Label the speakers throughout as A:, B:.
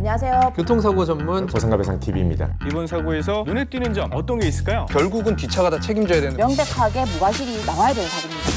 A: 안녕하세요.
B: 교통사고 전문
C: 저승가배상 TV입니다.
D: 이번 사고에서 눈에 띄는 점 어떤 게 있을까요?
E: 결국은 뒷차가 다 책임져야 되는
A: 명백하게 무과실이 나와야 되는 사고입니다.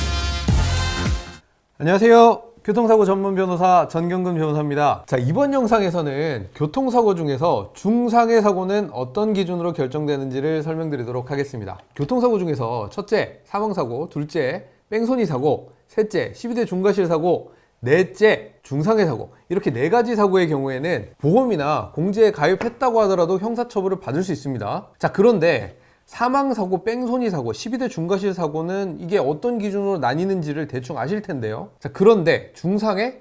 B: 안녕하세요. 교통사고 전문 변호사 전경근 변호사입니다. 자, 이번 영상에서는 교통사고 중에서 중상해 사고는 어떤 기준으로 결정되는지를 설명드리도록 하겠습니다. 교통사고 중에서 첫째, 사망사고, 둘째, 뺑소니 사고, 셋째, 12대 중과실 사고, 넷째, 중상해 사고. 이렇게 네 가지 사고의 경우에는 보험이나 공제에 가입했다고 하더라도 형사처벌을 받을 수 있습니다. 자, 그런데 사망사고, 뺑소니 사고, 12대 중과실 사고는 이게 어떤 기준으로 나뉘는지를 대충 아실 텐데요. 자, 그런데 중상해?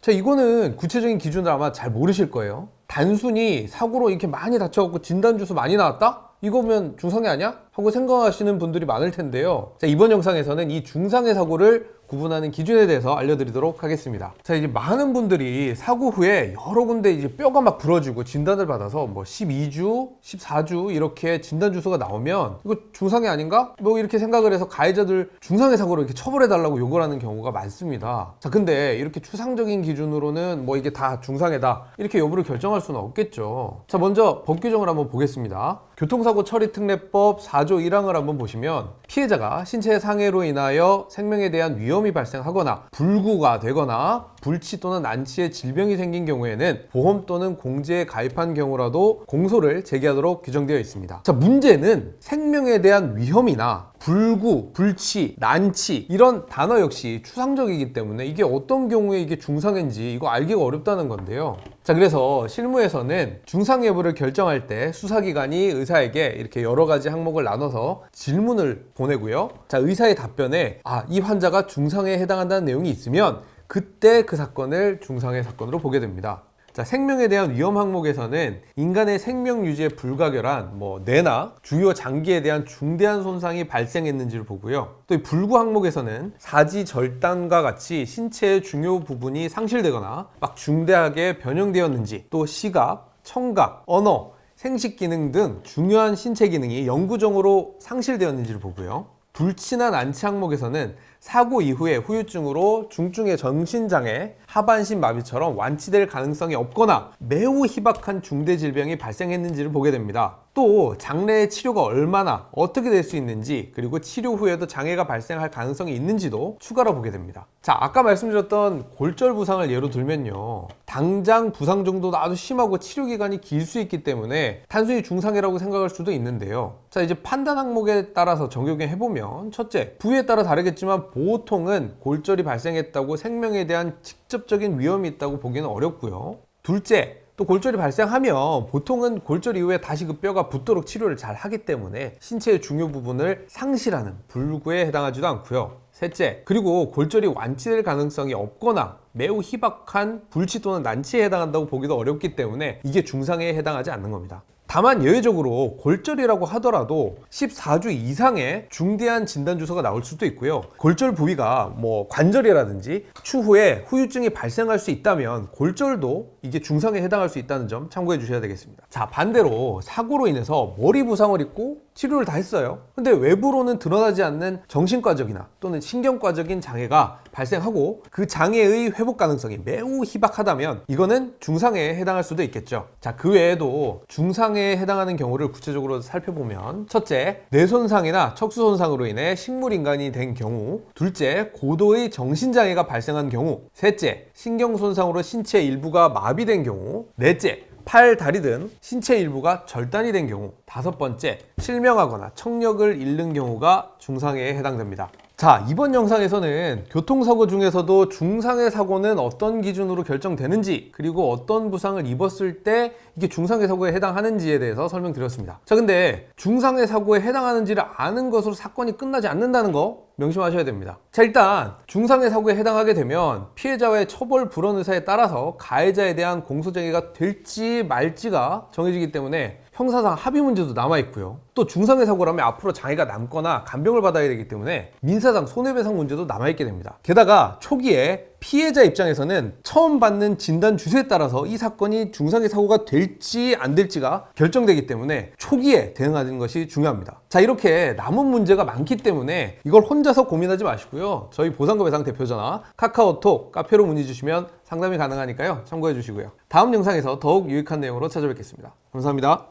B: 자, 이거는 구체적인 기준을 아마 잘 모르실 거예요. 단순히 사고로 이렇게 많이 다쳐갖고 진단 주수 많이 나왔다? 이거면 중상해 아니야? 하고 생각하시는 분들이 많을 텐데요. 자, 이번 영상에서는 이 중상해 사고를 구분하는 기준에 대해서 알려드리도록 하겠습니다. 자, 이제 많은 분들이 사고 후에 여러 군데 이제 뼈가 막 부러지고 진단을 받아서 뭐 12주, 14주 이렇게 진단 주소가 나오면 이거 중상해 아닌가? 뭐 이렇게 생각을 해서 가해자들 중상해 사고로 이렇게 처벌해 달라고 요구를 하는 경우가 많습니다. 자, 근데 이렇게 추상적인 기준으로는 뭐 이게 다 중상해다 이렇게 여부를 결정할 수는 없겠죠. 자, 먼저 법 규정을 한번 보겠습니다. 교통사고 처리 특례법 4조 1항을 한번 보시면 피해자가 신체 상해로 인하여 생명에 대한 위험 이 발생하거나 불구가 되거나 불치 또는 난치의 질병이 생긴 경우에는 보험 또는 공제에 가입한 경우라도 공소를 제기하도록 규정되어 있습니다. 자, 문제는 생명에 대한 위험이나 불구, 불치, 난치 이런 단어 역시 추상적이기 때문에 이게 어떤 경우에 이게 중상인지 이거 알기가 어렵다는 건데요. 자, 그래서 실무에서는 중상 여부를 결정할 때 수사기관이 의사에게 이렇게 여러 가지 항목을 나눠서 질문을 보내고요. 자, 의사의 답변에 아, 이 환자가 중상에 해당한다는 내용이 있으면 그때 그 사건을 중상해 사건으로 보게 됩니다. 자, 생명에 대한 위험 항목에서는 인간의 생명 유지에 불가결한 뭐 뇌나 주요 장기에 대한 중대한 손상이 발생했는지를 보고요. 또이 불구 항목에서는 사지 절단과 같이 신체의 중요 부분이 상실되거나 막 중대하게 변형되었는지 또 시각, 청각, 언어, 생식 기능 등 중요한 신체 기능이 영구적으로 상실되었는지를 보고요. 불치나 난치 항목에서는 사고 이후에 후유증으로 중증의 정신장애, 하반신 마비처럼 완치될 가능성이 없거나 매우 희박한 중대 질병이 발생했는지를 보게 됩니다. 또 장래의 치료가 얼마나 어떻게 될 수 있는지 그리고 치료 후에도 장애가 발생할 가능성이 있는지도 추가로 보게 됩니다. 자, 아까 말씀드렸던 골절 부상을 예로 들면요. 당장 부상 정도도 아주 심하고 치료 기간이 길 수 있기 때문에 단순히 중상해라고 생각할 수도 있는데요. 자, 이제 판단 항목에 따라서 적용해 해보면 첫째, 부위에 따라 다르겠지만 보통은 골절이 발생했다고 생명에 대한 직접 적인 위험이 있다고 보기는 어렵고요. 둘째, 또 골절이 발생하면 보통은 골절 이후에 다시 그 뼈가 붙도록 치료를 잘 하기 때문에 신체의 중요 부분을 상실하는 불구에 해당하지도 않고요. 셋째, 그리고 골절이 완치될 가능성이 없거나 매우 희박한 불치 또는 난치에 해당한다고 보기도 어렵기 때문에 이게 중상에 해당하지 않는 겁니다. 다만 예외적으로 골절이라고 하더라도 14주 이상의 중대한 진단 주소가 나올 수도 있고요. 골절 부위가 뭐 관절이라든지 추후에 후유증이 발생할 수 있다면 골절도 이게 중상에 해당할 수 있다는 점 참고해 주셔야 되겠습니다. 자, 반대로 사고로 인해서 머리 부상을 입고 치료를 다 했어요. 근데 외부로는 드러나지 않는 정신과적이나 또는 신경과적인 장애가 발생하고 그 장애의 회복 가능성이 매우 희박하다면 이거는 중상해에 해당할 수도 있겠죠. 자, 그 외에도 중상해에 해당하는 경우를 구체적으로 살펴보면 첫째, 뇌손상이나 척수손상으로 인해 식물인간이 된 경우 둘째, 고도의 정신장애가 발생한 경우 셋째, 신경손상으로 신체 일부가 마비된 경우 넷째, 팔, 다리 등 신체 일부가 절단이 된 경우 다섯 번째, 실명하거나 청력을 잃는 경우가 중상해에 해당됩니다. 자, 이번 영상에서는 교통사고 중에서도 중상해 사고는 어떤 기준으로 결정되는지, 그리고 어떤 부상을 입었을 때 이게 중상해 사고에 해당하는지에 대해서 설명드렸습니다. 자, 근데 중상해 사고에 해당하는지를 아는 것으로 사건이 끝나지 않는다는 거 명심하셔야 됩니다. 자, 일단 중상해 사고에 해당하게 되면 피해자와의 처벌 불원 의사에 따라서 가해자에 대한 공소쟁의가 될지 말지가 정해지기 때문에 형사상 합의 문제도 남아 있고요. 또 중상해 사고라면 앞으로 장애가 남거나 간병을 받아야 되기 때문에 민사상 손해배상 문제도 남아 있게 됩니다. 게다가 초기에 피해자 입장에서는 처음 받는 진단 주소에 따라서 이 사건이 중상해 사고가 될지 안 될지가 결정되기 때문에 초기에 대응하는 것이 중요합니다. 자, 이렇게 남은 문제가 많기 때문에 이걸 혼자서 고민하지 마시고요. 저희 보상금 배상 대표 전화 카카오톡 카페로 문의 주시면 상담이 가능하니까요. 참고해 주시고요. 다음 영상에서 더욱 유익한 내용으로 찾아뵙겠습니다. 감사합니다.